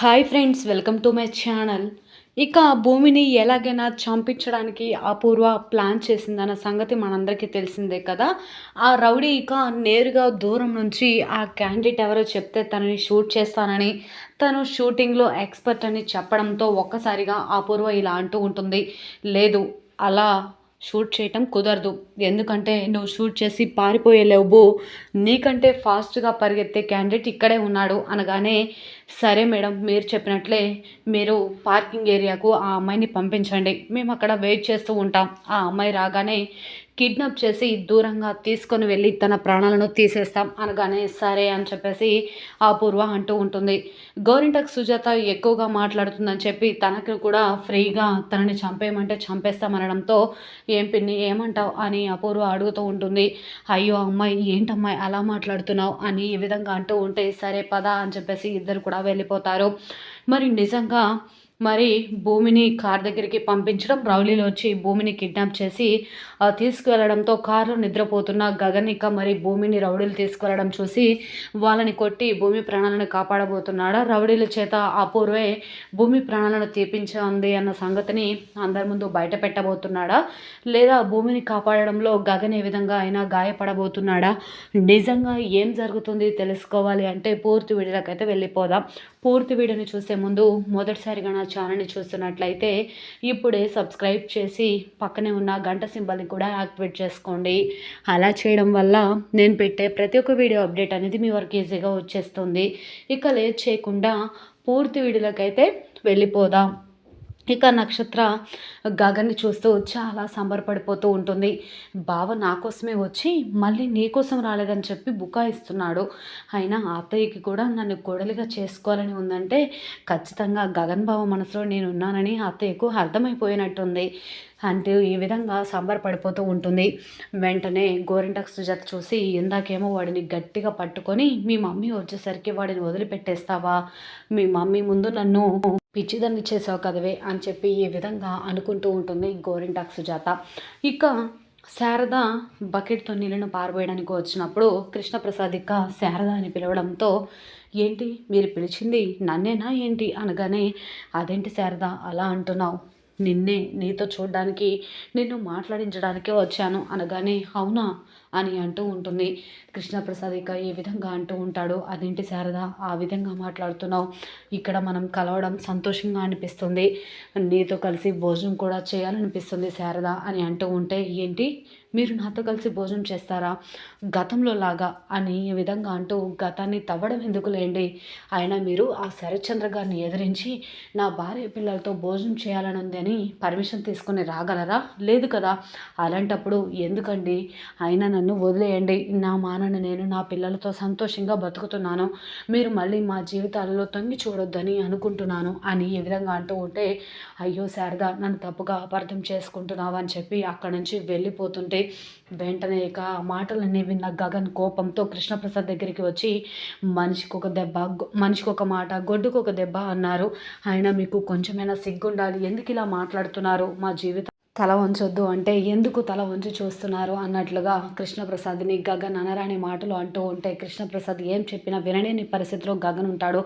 Hi friends welcome to my channel. ఇక భూమిని ఎలాగైనా చంపించడానికి అపూర్వ ప్లాన్ చేసిందన్న సంగతి మనందరికీ తెలిసిందే కదా. ఆ రౌడీ ఇక నేరుగా దూరం నుంచి ఆ క్యాండిడేట్ ఎవరో చెప్తే తనని షూట్ చేస్తానని తను షూటింగ్లో ఎక్స్పర్ట్ అని చెప్పడంతో ఒక్కసారిగా అపూర్వ ఇలా అంటూ ఉంటుంది. లేదు అలా షూట్ చేయటం కుదరదు. ఎందుకంటే నువ్వు షూట్ చేసి పారిపోయేలేవు నీకంటే ఫాస్ట్గా పరిగెత్తే క్యాండిడేట్ ఇక్కడే ఉన్నాడు అనగానే సరే మేడం మీరు చెప్పినట్లే మీరు పార్కింగ్ ఏరియాకు ఆ అమ్మాయిని పంపించండి. మేము అక్కడ వెయిట్ చేస్తూ ఉంటాం. ఆ అమ్మాయి రాగానే కిడ్నాప్ చేసి దూరంగా తీసుకొని వెళ్ళి తన ప్రాణాలను తీసేస్తాం అనగానే సరే అని చెప్పేసి అపూర్వ అంటూ ఉంటుంది. గోరింటక్ సుజాత ఎక్కువగా మాట్లాడుతుందని చెప్పి తనకు కూడా ఫ్రీగా తనని చంపేయమంటే చంపేస్తామనడంతో ఏం పిన్ని ఏమంటావు అని అపూర్వ అడుగుతూ ఉంటుంది. అయ్యో అమ్మాయి ఏంటమ్మాయి అలా మాట్లాడుతున్నావు అని ఈ విధంగా అంటూ ఉంటే సరే పద అని చెప్పేసి ఇద్దరు కూడా వెళ్ళిపోతారు. మరి నిజంగా మరి భూమిని కార్ దగ్గరికి పంపించడం రౌలీలు వచ్చి భూమిని కిడ్నాప్ చేసి తీసుకువెళ్ళడంతో కారులో నిద్రపోతున్న గగనిక మరి భూమిని రౌడీలు తీసుకువెళ్ళడం చూసి వాళ్ళని కొట్టి భూమి ప్రాణాలను కాపాడబోతున్నాడా. రౌడీల చేత అపూర్వే భూమి ప్రాణాలను తీపించింది అన్న సంగతిని అందరి ముందు బయట పెట్టబోతున్నాడా లేదా భూమిని కాపాడడంలో గగన్ ఏ విధంగా అయినా గాయపడబోతున్నాడా? నిజంగా ఏం జరుగుతుంది తెలుసుకోవాలి అంటే పూర్తి వీడియోలకైతే వెళ్ళిపోదాం. పూర్తి వీడియోని చూసే ముందు మొదటిసారిగా నా ఛానల్ని చూస్తున్నట్లయితే ఇప్పుడే సబ్స్క్రైబ్ చేసి పక్కనే ఉన్న గంట సింబల్ని కూడా యాక్టివేట్ చేసుకోండి. అలా చేయడం వల్ల నేను పెట్టే ప్రతి ఒక్క వీడియో అప్డేట్ అనేది మీ వరకు ఈజీగా వచ్చేస్తుంది. ఇక లేట్ చేయకుండా పూర్తి వీడియోలకైతే వెళ్ళిపోదాం. ఇక నక్షత్ర గగన్ని చూస్తూ చాలా సంబరపడిపోతూ ఉంటుంది. బావ నా కోసమే వచ్చి మళ్ళీ నీ కోసం రాలేదని చెప్పి బుకాయిస్తున్నాడు అయినా అత్తయ్యకి కూడా నన్ను గొడలిగా చేసుకోవాలని ఉందంటే ఖచ్చితంగా గగన్ బావ మనసులో నేను ఉన్నానని అత్తయ్యకు అర్థమైపోయినట్టుంది. అంటూ ఈ విధంగా సంబరపడిపోతూ ఉంటుంది. వెంటనే గోరింటక్ సుజాత చూసి ఇందాకేమో వాడిని గట్టిగా పట్టుకొని మీ మమ్మీ వచ్చేసరికి వాడిని వదిలిపెట్టేస్తావా? మీ మమ్మీ ముందు నన్ను పిచ్చిదాన్ని చేసావు కదవే అని చెప్పి ఈ విధంగా అనుకుంటూ ఉంటుంది గోరింటాక్ సుజాత. ఇక శారద బకెట్తో నీళ్ళను పారబోయడానికి వచ్చినప్పుడు కృష్ణప్రసాద్ ఇక శారద అని పిలవడంతో ఏంటి మీరు పిలిచింది నన్నేనా ఏంటి? అనగానే అదేంటి శారద అలా అంటున్నావు. నిన్నే నీతో చూడడానికి నిన్ను మాట్లాడించడానికే వచ్చాను అనగానే అవునా? అని అంటూ ఉంటుంది. కృష్ణప్రసాద్ ఇక ఏ విధంగా అంటూ ఉంటాడు అదేంటి శారద? ఆ విధంగా మాట్లాడుతున్నావు. ఇక్కడ మనం కలవడం సంతోషంగా అనిపిస్తుంది. నీతో కలిసి భోజనం కూడా చేయాలనిపిస్తుంది శారద అని అంటూ ఉంటే ఏంటి? మీరు నాతో కలిసి భోజనం చేస్తారా? గతంలో లాగా అని ఈ విధంగా అంటూ గతాన్ని తవ్వడం ఎందుకులేండి అయినా మీరు ఆ శరత్చంద్ర గారిని ఎదిరించి నా భార్య పిల్లలతో భోజనం చేయాలని ఉంది అని పర్మిషన్ తీసుకుని రాగలరా? లేదు కదా. అలాంటప్పుడు ఎందుకండి? అయినా నన్ను వదిలేయండి. నా మానని నేను నా పిల్లలతో సంతోషంగా బతుకుతున్నాను. మీరు మళ్ళీ మా జీవితాలలో తొంగి చూడొద్దని అనుకుంటున్నాను అని ఈ విధంగా అంటూ ఉంటే అయ్యో శారద నన్ను తప్పుగా అపార్థం చేసుకుంటున్నావు అని చెప్పి అక్కడి నుంచి వెళ్ళిపోతుంటే వెంటనే ఇక మాటలన్నీ విన్న గగన్ కోపంతో కృష్ణప్రసాద్ దగ్గరికి వచ్చి మనిషికి ఒక దెబ్బ మనిషికి ఒక మాట గొడ్డుకు ఒక దెబ్బ అన్నారు. అయినా మీకు కొంచెమైనా సిగ్గుండాలి. ఎందుకు ఇలా మాట్లాడుతున్నారు? మా జీవితం తల వంచొద్దు అంటే ఎందుకు తల వంచి చూస్తున్నారు అన్నట్లుగా కృష్ణప్రసాద్ని గగన్ అనరాని మాటలు అంటూ ఉంటే కృష్ణప్రసాద్ ఏం చెప్పినా వినలేని పరిస్థితిలో గగన్ ఉంటాడు.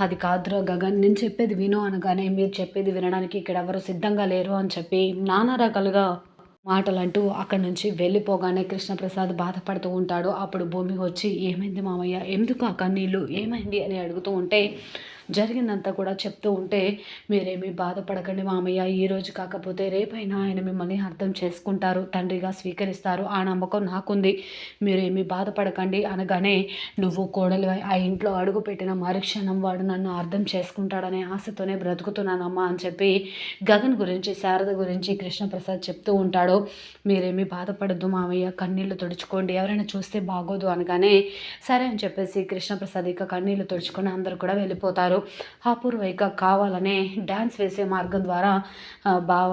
అది కాదురా గగన్ నేను చెప్పేది విను అనగానే మీరు చెప్పేది వినడానికి ఇక్కడ ఎవరు సిద్ధంగా లేరు అని చెప్పి నానా రకాలుగా మాటలంటూ అక్కడి నుంచి వెళ్ళిపోగానే కృష్ణప్రసాద్ బాధపడుతూ ఉంటాడు. అప్పుడు భూమి వచ్చి ఏమైంది మామయ్య? ఎందుకు అక్క నీళ్ళు ఏమైంది? అని అడుగుతూ ఉంటే జరిగిందంతా కూడా చెప్తూ ఉంటే మీరేమీ బాధపడకండి మామయ్య. ఈరోజు కాకపోతే రేపైనా ఆయన మిమ్మల్ని అర్థం చేసుకుంటారు. తండ్రిగా స్వీకరిస్తారు. ఆ నమ్మకం నాకుంది. మీరేమీ బాధపడకండి అనగానే నువ్వు కోడలు ఆ ఇంట్లో అడుగు పెట్టిన మరుక్షణం వాడు నన్ను అర్థం చేసుకుంటాడనే ఆశతోనే బ్రతుకుతున్నానమ్మా అని చెప్పి గగన్ గురించి శారద గురించి కృష్ణప్రసాద్ చెప్తూ ఉంటాడు. మీరేమీ బాధపడద్దు మామయ్య. కన్నీళ్ళు తుడుచుకోండి. ఎవరైనా చూస్తే బాగోదు అనగానే సరే అని చెప్పేసి కృష్ణప్రసాద్ ఇక కన్నీళ్ళు తుడుచుకొని అందరూ కూడా వెళ్ళిపోతారు. అపూర్వైక కావాలనే డ్యాన్స్ వేసే మార్గం ద్వారా బావ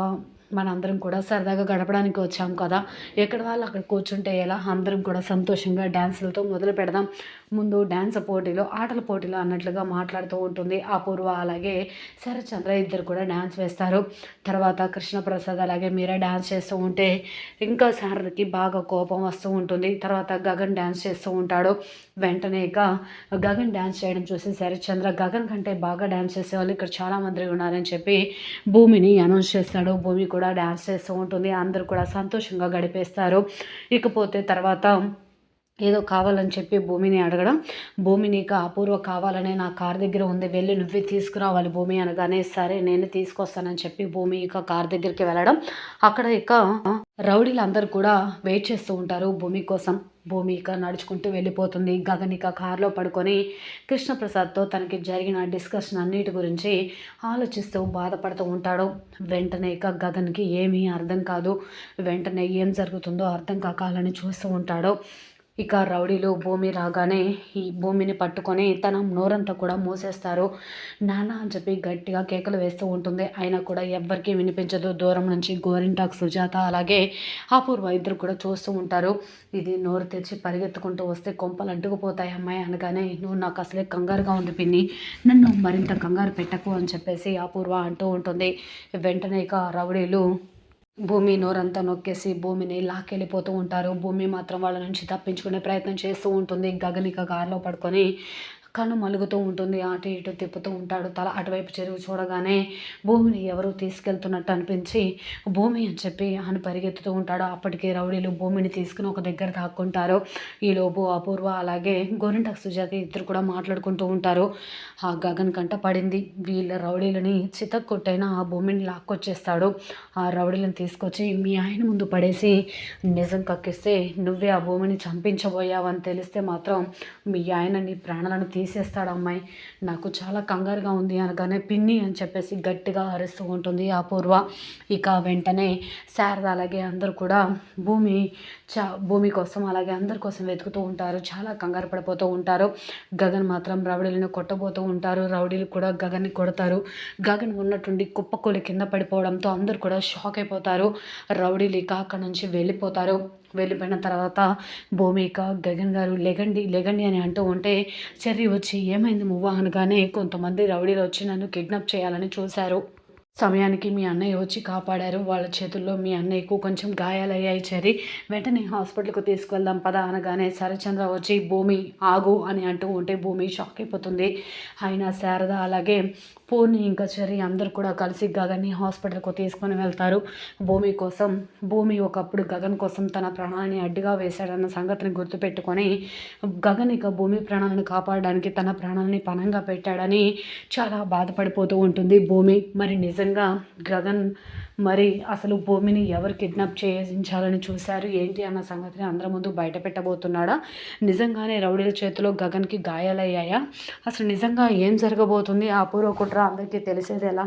మనందరం కూడా సరదాగా గడపడానికి వచ్చాం కదా. ఎక్కడ వాళ్ళు అక్కడ కూర్చుంటే ఎలా? అందరం కూడా సంతోషంగా డ్యాన్సులతో మొదలు పెడదాం. ముందు డ్యాన్స్ పోటీలో ఆటల పోటీలో అన్నట్లుగా మాట్లాడుతూ ఉంటుంది. అపూర్వ అలాగే శరత్చంద్ర ఇద్దరు కూడా డ్యాన్స్ వేస్తారు. తర్వాత కృష్ణప్రసాద్ అలాగే మీరా డ్యాన్స్ చేస్తూ ఉంటే ఇంకా శారదకి బాగా కోపం వస్తూ ఉంటుంది. తర్వాత గగన్ డ్యాన్స్ చేస్తూ ఉంటాడు. వెంటనే ఇక గగన్ డ్యాన్స్ చేయడం చూసి శరత్చంద్ర గగన్ కంటే బాగా డ్యాన్స్ చేసేవాళ్ళు ఇక్కడ చాలామంది ఉన్నారని చెప్పి భూమిని అనౌన్స్ చేస్తాడు. భూమి కూడా డ్యాన్స్ చేస్తూ ఉంటుంది. అందరూ కూడా సంతోషంగా గడిపేస్తారు. ఇకపోతే తర్వాత ఏదో కావాలని చెప్పి భూమిని అడగడం భూమి నీకు అపూర్వ కావాలనే నా కార్ దగ్గర ఉంది వెళ్ళి నువ్వే తీసుకురావాలి భూమి అనగానే సరే నేను తీసుకొస్తానని చెప్పి భూమి ఇక కార్ దగ్గరికి వెళ్ళడం. అక్కడ ఇక రౌడీలు కూడా వెయిట్ చేస్తూ ఉంటారు భూమి కోసం. భూమి ఇక నడుచుకుంటూ వెళ్ళిపోతుంది. గగన్ ఇక కారులో పడుకొని కృష్ణప్రసాద్తో తనకి జరిగిన డిస్కషన్ అన్నిటి గురించి ఆలోచిస్తూ బాధపడుతూ ఉంటాడు. వెంటనే ఇక గగన్కి ఏమీ అర్థం కాదు. వెంటనే ఏం జరుగుతుందో అర్థం కాకాలని చూస్తూ ఉంటాడు. ఇక రౌడీలు భూమి రాగానే ఈ భూమిని పట్టుకొని తన నోరంతా కూడా మూసేస్తారు. నాన్న అని చెప్పి గట్టిగా కేకలు వేస్తూ ఉంటుంది. అయినా కూడా ఎవ్వరికీ వినిపించదు. దూరం నుంచి గోరింటాక్ సుజాత అలాగే అపూర్వ ఇద్దరు కూడా చూస్తూ ఉంటారు. ఇది నోరు తెచ్చి పరిగెత్తుకుంటూ వస్తే కొంపలు అంటుకుపోతాయి అమ్మాయి అనగానే నువ్వు నాకు అసలే కంగారుగా ఉంది పిన్ని. నన్ను మరింత కంగారు పెట్టకు అని చెప్పేసి అపూర్వ అంటూ ఉంటుంది. వెంటనే ఇక రౌడీలు భూమి నోరంతా నొక్కేసి భూమిని లాక్కెళ్ళిపోతూ ఉంటారు. భూమి మాత్రం వాళ్ళ నుంచి తప్పించుకునే ప్రయత్నం చేస్తూ ఉంటుంది. గగనిక కారులో పడుకొని కన్ను మలుగుతూ ఉంటుంది అటు ఇటు తిప్పుతూ ఉంటాడు. తల అటువైపు చెరువు చూడగానే భూమిని ఎవరు తీసుకెళ్తున్నట్టు అనిపించి భూమి అని చెప్పి అని పరిగెత్తుతూ ఉంటాడు. అప్పటికే రౌడీలు భూమిని తీసుకుని ఒక దగ్గర తాక్కుంటారు ఈలోపు అపూర్వ అలాగే గోరింటకు సుజాత ఇద్దరు కూడా మాట్లాడుకుంటూ ఉంటారు. ఆ గగన్ కంట పడింది. వీళ్ళ రౌడీలని చితక్కొట్టైనా ఆ భూమిని లాక్కొచ్చేస్తాడు. ఆ రౌడీలను తీసుకొచ్చి మీ ఆయన ముందు పడేసి నిజం కక్కిస్తే నువ్వే ఆ భూమిని చంపించబోయావని తెలిస్తే మాత్రం మీ ఆయన నీ ప్రాణాలను తీ తీసేస్తాడు అమ్మాయి. నాకు చాలా కంగారుగా ఉంది అనగానే పిన్ని అని చెప్పేసి గట్టిగా అరుస్తూ ఉంటుంది అపూర్వ ఇక వెంటనే శారద అలాగే అందరూ కూడా భూమి చా భూమి కోసం అలాగే అందరి కోసం వెతుకుతూ ఉంటారు. చాలా కంగారు పడిపోతూ ఉంటారు. గగన్ మాత్రం రౌడీలను కొట్టబోతూ ఉంటారు. రౌడీలు కూడా గగన్ని కొడతారు. గగన్ ఉన్నట్టుండి కుప్పకూలి కింద పడిపోవడంతో అందరూ కూడా షాక్ అయిపోతారు. రౌడీలు ఇక అక్కడ నుంచి వెళ్ళిపోతారు. వెళ్ళిపోయిన తర్వాత భూమిక గగన్ గారు లెగండి లెగండి అని అంటూ ఉంటే చెర్రీ వచ్చి ఏమైంది మువ్వ అనగానే కొంతమంది రౌడీలు వచ్చి నన్ను కిడ్నాప్ చేయాలని చూశారు. సమయానికి మీ అన్నయ్య వచ్చి కాపాడారు. వాళ్ళ చేతుల్లో మీ అన్నయ్యకు కొంచెం గాయాలయ్యాయి చెరి వెంటనే హాస్పిటల్కు తీసుకెళ్దాం పద అనగానే శరచంద్ర వచ్చి భూమి ఆగు అని అంటూ ఉంటే భూమి షాక్ అయిపోతుంది. అయినా శారద అలాగే పూర్ణి ఇంకా చెరి అందరు కూడా కలిసి గగన్ని హాస్పిటల్కు తీసుకొని వెళ్తారు. భూమి కోసం భూమి ఒకప్పుడు గగన్ కోసం తన ప్రాణాలని అడ్డుగా వేశాడన్న సంగతిని గుర్తుపెట్టుకొని గగన్ ఇక భూమి ప్రాణాలను కాపాడడానికి తన ప్రాణాలని పణంగా పెట్టాడని చాలా బాధపడిపోతూ ఉంటుంది భూమి. మరి నిజంగా గగన్ మరి అసలు భూమిని ఎవరు కిడ్నాప్ చేయించాలని చూశారు? ఏంటి అన్న సంగతిని అందరి ముందు బయట పెట్టబోతున్నాడా? నిజంగానే రౌడీల చేతిలో గగన్కి గాయాలయ్యాయా? అసలు నిజంగా ఏం జరగబోతుంది? ఆ పూర్వకుట్ర కుట్ర అందరికీ తెలిసేది ఎలా?